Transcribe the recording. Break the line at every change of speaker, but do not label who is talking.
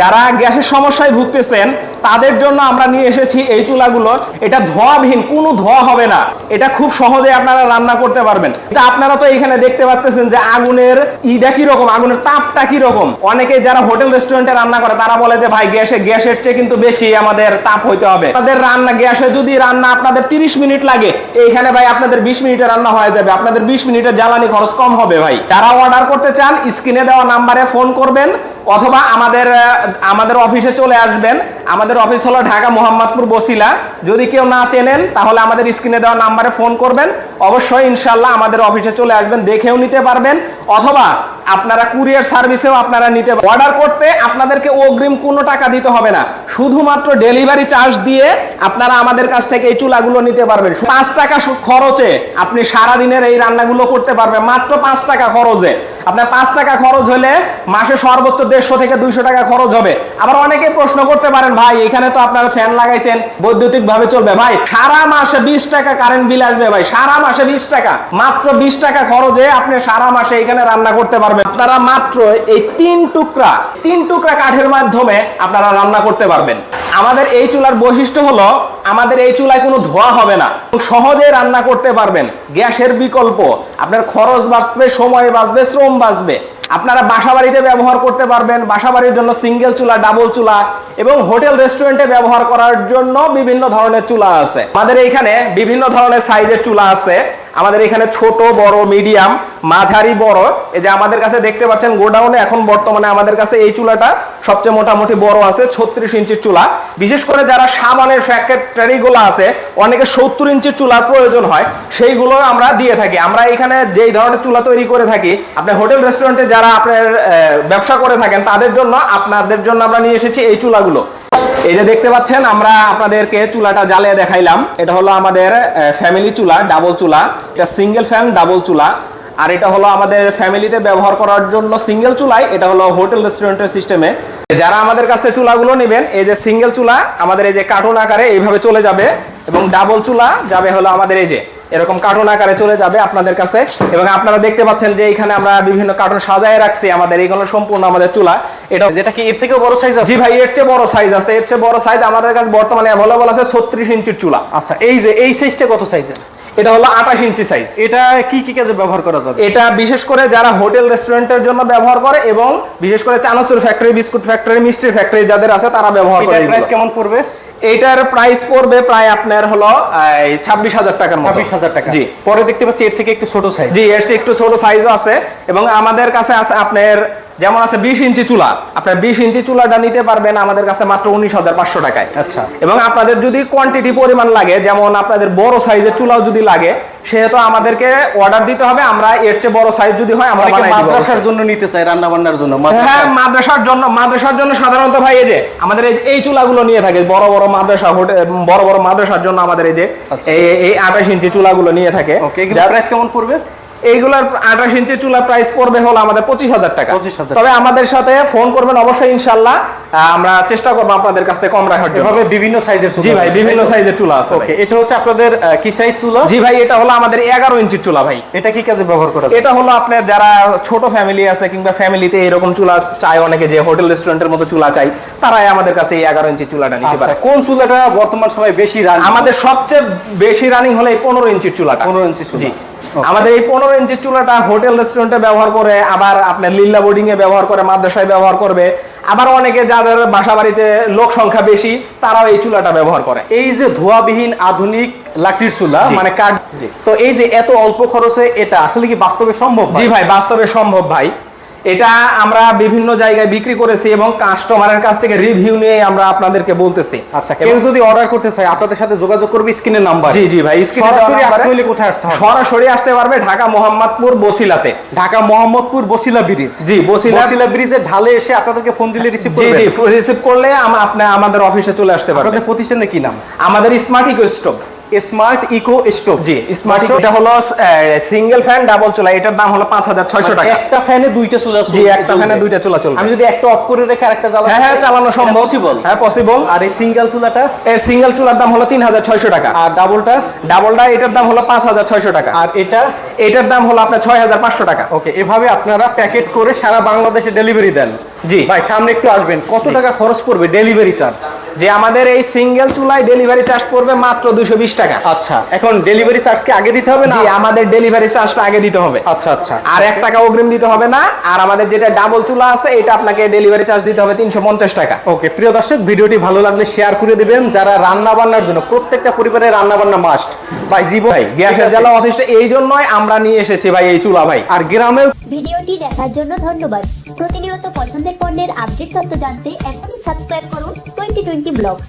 যারা গ্যাসের সমস্যায় ভুগতেছেন, তাদের জন্য আমরা নিয়ে এসেছি এই চুলাগুলো। এটা ধোয়াবিহীন, কোনো ধোয়া হবে না। এটা খুব সহজে আপনারা রান্না করতে পারবেন। এটা আপনারা তো এখানে দেখতে পাচ্ছেন যে আগুনের ইটা রকম আগুনের তাপটা রকম অনেকে যারা হোটেল, রেস্টুরেন্টে রান্না করে, তারা বলে যে, ভাই, গ্যাসে, গ্যাসের চেয়ে কিন্তু বেশি আমাদের তাপ হইতে হবে। তাদের রান্না, গ্যাসে যদি রান্না আপনাদের 30 মিনিট লাগে, এইখানে ভাই আপনাদের 20 মিনিটে রান্না হয়ে যাবে। আপনাদের 20 মিনিটের জ্বালানি খরচ কম হবে ভাই। যারা অর্ডার করতে চান, স্ক্রিনে দেওয়া নাম্বারে ফোন করবেন। অথবা আমাদের আমাদের অফিসে চলে আসবেন। আমাদের অফিস হলো ঢাকা মোহাম্মদপুর বসিলা। যদি কেউ না চেনেন, তাহলে আমাদের স্ক্রিনে দেওয়া নাম্বারে ফোন করবেন। অবশ্যই ইনশাল্লাহ আমাদের অফিসে চলে আসবেন, দেখেও নিতে পারবেন। অথবা আপনারা কুরিয়ার সার্ভিসেও আপনারা নিতে অর্ডার করতে আপনাদেরকে অগ্রিম কোনো টাকা দিতে হবে না। শুধুমাত্র ডেলিভারি চার্জ দিয়ে আপনারা আমাদের কাছ থেকে এই চুলাগুলো নিতে পারবেন। পাঁচ টাকা খরচে আপনি সারা দিনের এই রান্নাগুলো করতে পারবেন। মাত্র পাঁচ টাকা খরচে। আপনার পাঁচ টাকা খরচ হলে মাসে সর্বোচ্চ দেড়শো থেকে দুইশো টাকা খরচ হবে। আবার অনেকে প্রশ্ন করতে পারেন ভাই, এখানে তো আপনারা ফ্যান লাগাইছেন বৈদ্যুতিক ভাবে চলবে। ভাই, সারা মাসে বিশ টাকা কারেন্ট বিল আসবে ভাই, সারা মাসে বিশ টাকা। মাত্র বিশ টাকা খরচে আপনি সারা মাসে এখানে রান্না করতে পারবেন। আপনারা মাত্র এই তিন টুকরা তিন টুকরা কাঠের মাধ্যমে আপনারা রান্না করতে পারবেন। আমাদের এই চুলার বৈশিষ্ট্য হলো, আমাদের এই চুলায় কোনো ধোয়া হবে না। সহজে রান্না করতে পারবেন। গ্যাসের বিকল্প। আপনার খরচ বাঁচবে, সময় বাঁচবে, শ্রম বাঁচবে। আপনারা বাসা বাড়িতে ব্যবহার করতে পারবেন। বাসা বাড়ির জন্য সিঙ্গেল চুলা, ডাবল চুলা এবং হোটেল, রেস্টুরেন্টে ব্যবহার করার জন্য বিভিন্ন ধরনের চুলা আছে। আমাদের এইখানে বিভিন্ন ধরনের সাইজের চুলা আছে। আমাদের এখানে ছোট, বড় মিডিয়াম মাঝারি, বড়। এই যে আমাদের কাছে দেখতে পাচ্ছেন গোডাউনে এখন বর্তমানে আমাদের কাছে এই চুলাটা সবচেয়ে মোটামুটি বড় আছে, ছত্রিশ ইঞ্চির চুলা। বিশেষ করে যারা সাবানের ফ্যাক্টরিগুলো আছে, অনেকে সত্তর ইঞ্চির চুলার প্রয়োজন হয়, সেইগুলো আমরা দিয়ে থাকি। আমরা এখানে যেই ধরনের চুলা তৈরি করে থাকি আপনার হোটেল, রেস্টুরেন্টে যারা আপনার ব্যবসা করে থাকেন, তাদের জন্য, আপনাদের জন্য আমরা নিয়ে এসেছি এই চুলাগুলো। এই যে দেখতে পাচ্ছেন, আমরা আপনাদেরকে চুলাটা জ্বালিয়ে দেখাইলাম। এটা হলো আমাদের ফ্যামিলি চুলা ডাবল চুলা। এটা সিঙ্গেল ফ্যান ডাবল চুলা। আর এটা হলো আমাদের ফ্যামিলিতে ব্যবহার করার জন্য সিঙ্গেল চুলাই। এটা হলো হোটেল রেস্টুরেন্টের সিস্টেমে যারা আমাদের কাছ থেকে চুলাগুলো নেবেন, এই যে সিঙ্গেল চুলা, আমাদের এই যে কার্টুন আকারে এইভাবে চলে যাবে এবং ডাবল চুলা যাবে হলো আমাদের এই যে এরকম কার্টুন আকারে চলে যাবে আপনাদের কাছে। এবং আপনারা দেখতে পাচ্ছেন যে এখানে আমরা বিভিন্ন কার্টুন সাজায় রাখছি আমাদের। এইগুলো সম্পূর্ণ আমাদের চুলা। এটা
যেটা কি এর থেকেও বড় সাইজ আছে?
জি ভাই এর চেয়ে বড় সাইজ আছে। এর চেয়ে বড় সাইজ আমাদের কাছে বর্তমানে অ্যাভেলেবল আছে ছত্রিশ ইঞ্চির চুলা।
আচ্ছা এই যে এই সাইজটা কত সাইজের
এটা হলো আঠাশ ইঞ্চি সাইজ
এটা কি কি কাজে ব্যবহার করা যাবে?
এটা বিশেষ করে যারা হোটেল রেস্টুরেন্টের জন্য ব্যবহার করে এবং বিশেষ করে চানাচুর ফ্যাক্টরি বিস্কুট ফ্যাক্টরি মিষ্টির ফ্যাক্টরি যাদের আছে তারা ব্যবহার করে
প্রাইস কেমন পড়বে?
এইটার প্রাইস পড়বে প্রায় আপনার হলো ছাব্বিশ হাজার টাকার মতো।
ছাব্বিশ হাজার টাকা।
জি।
পরে দেখতে পাচ্ছি এর থেকে একটু ছোট সাইজ
জি এর একটু ছোট সাইজও আছে। এবং আমাদের কাছে আছে আপনার যেমন আছে বিশ ইঞ্চি চুলা। আপনার বিশ ইঞ্চি চুলাটা নিতে পারবেন আমাদের কাছে মাত্র উনিশ হাজার পাঁচশো টাকায়।
আচ্ছা।
এবং আপনাদের যদি কোয়ান্টিটি পরিমাণ লাগে যেমন আপনাদের বড় সাইজের চুলাও যদি লাগে সেহেতু আমাদেরকে অর্ডার দিতে হবে। আমরা এর চেয়ে বড় সাইজ যদি হয় আমরা
মাদ্রাসার জন্য নিতে চাই রান্না বান্নার জন্য
হ্যাঁ মাদ্রাসার জন্য মাদ্রাসার জন্য সাধারণত ভাই এই যে আমাদের এই যে এই চুলাগুলো নিয়ে থাকে বড় বড় মাদ্রাসা বড় বড় মাদ্রাসার জন্য আমাদের এই যে
আচ্ছা।
এই আঠাশ ইঞ্চি চুলাগুলো নিয়ে থাকে।
ওকে প্রাইস কেমন পড়বে?
এইগুলোর আঠাশ ইঞ্চি চুলা প্রাইস পড়বে হলো আমাদের পঁচিশ হাজার টাকা। তবে আমাদের সাথে ফোন করবেন অবশ্যই ইনশাল্লাহ আমরা চেষ্টা করব আপনাদের কাছ থেকে কম রাখার জন্য।
বিভিন্ন সাইজের
জি ভাই বিভিন্ন সাইজের চুলা আছে
ওকে এটা হচ্ছে আপনাদের কি সাইজ চুলা?
জি ভাই এটা হলো আমাদের এগারো ইঞ্চির চুলা ভাই।
এটা কি কাজে ব্যবহার করা
এটা হলো আপনার যারা ছোট ফ্যামিলি আছে কিংবা ফ্যামিলিতে এরকম চুলা চায় অনেকে যে হোটেল রেস্টুরেন্টের মতো চুলা চাই তারাই আমাদের কাছে এই এগারো ইঞ্চি চুলাটা নিতে
আচ্ছা
পারে।
কোন চুলাটা বর্তমান সময় বেশি রান
আমাদের সবচেয়ে বেশি রানিং হলো এই পনেরো ইঞ্চির চুলাটা।
15 ইঞ্চি চুলা।
আমাদের এই পনেরো ইঞ্চি চুলাটা হোটেল রেস্টুরেন্টে ব্যবহার করে আবার আপনার লিল্লা বোর্ডিং এ ব্যবহার করে মাদ্রাসায় ব্যবহার করবে। আবার অনেকে যাদের বাসা বাড়িতে লোক সংখ্যা বেশি তারাও এই চুলাটা ব্যবহার করে।
এই যে ধোয়াবিহীন আধুনিক লাকড়ির চুলা মানে কাঠ তো এই যে এত অল্প খরচে এটা আসলে কি বাস্তবে সম্ভব
জি ভাই বাস্তবে সম্ভব ভাই। এটা আমরা বিভিন্ন জায়গায় বিক্রি করেছি এবং কাস্টমারের কাছ থেকে রিভিউ নিয়ে আমরা আপনাদেরকে বলতেছি।
আচ্ছা কেউ যদি অর্ডার করতে চায় আপনাদের সাথে যোগাযোগ করবে স্ক্রিনের নাম্বার।
জি জি ভাই স্ক্রিনে
সরাসরি আসতে কোথায় আসতে হবে?
সরাসরি আসতে পারবে ঢাকা মোহাম্মদপুর বসিলাতে।
ঢাকা মোহাম্মদপুর বসিলা ব্রিজ
জি বসিলা
বসিলা ব্রিজে ঢালে এসে আপনাদেরকে ফোন দিলে রিসিভ করবে
জি জি রিসিভ করলে আম- আপনি আমাদের অফিসে চলে আসতে পারবেন
আপনাদের প্রতিষ্ঠানের কি নাম?
আমাদের smart eco stove
smart eco stove
জি স্মার্ট এটা হলো সিঙ্গেল ফ্যান ডাবল চুলা। এটার দাম হলো পাঁচ হাজার ছয়শো টাকা।
একটা ফ্যানে দুইটা চুলা
জি একটা ফ্যানে দুইটা চুলা চলবে।
আমি যদি একটা অফ করে রেখে আরেকটা জ্বালাই
হ্যাঁ হ্যাঁ চালানো সম্ভব।
পসিবল
হ্যাঁ পসিবল
আর এই সিঙ্গেল চুলাটা?
এর সিঙ্গেল চুলার দাম হলো তিন হাজার ছয়শো টাকা।
আর ডাবলটা
ডাবলটা এটার দাম হলো পাঁচ হাজার ছয়শো টাকা।
আর এটা?
এটার দাম হলো আপনার ছয় হাজার পাঁচশো টাকা।
ওকে এভাবে আপনারা প্যাকেট করে সারা বাংলাদেশে ডেলিভারি দেন।
জি।
ভাই সামনে একটু আসবেন। কত টাকা খরচ পড়বে ডেলিভারি চার্জ?
যে আমাদের এই সিঙ্গেল চুলায় ডেলিভারি চার্জ পড়বে মাত্র দুশো বিশ টাকা।
আচ্ছা এখন ডেলিভারি চার্জ কি আগে দিতে হবে না?
আমাদের ডেলিভারি চার্জটা আগে দিতে হবে।
আচ্ছা আচ্ছা।
আর এক টাকা অগ্রিম দিতে হবে না আর আমাদের যেটা ডাবল চুলা আছে এটা আপনাকে ডেলিভারি চার্জ দিতে হবে তিনশো পঞ্চাশ টাকা।
ওকে প্রিয় দর্শক ভিডিওটি ভালো লাগলে শেয়ার করে দিবেন। যারা রান্না বান্নার জন্য প্রত্যেকটা পরিবারের রান্না বান্না মাস্ট ভাই জীবন
ভাই গ্যাসের জ্বালা অফিসটা এই জন্যই আমরা নিয়ে এসেছি ভাই এই চুলা ভাই।
আর গ্রামেও
ভিডিওটি দেখার জন্য ধন্যবাদ। প্রতিনিয়ত পছন্দের পণ্যের আপডেট তথ্য জানতে এখনই সাবস্ক্রাইব করুন টোয়েন্টি টোয়েন্টি ব্লগস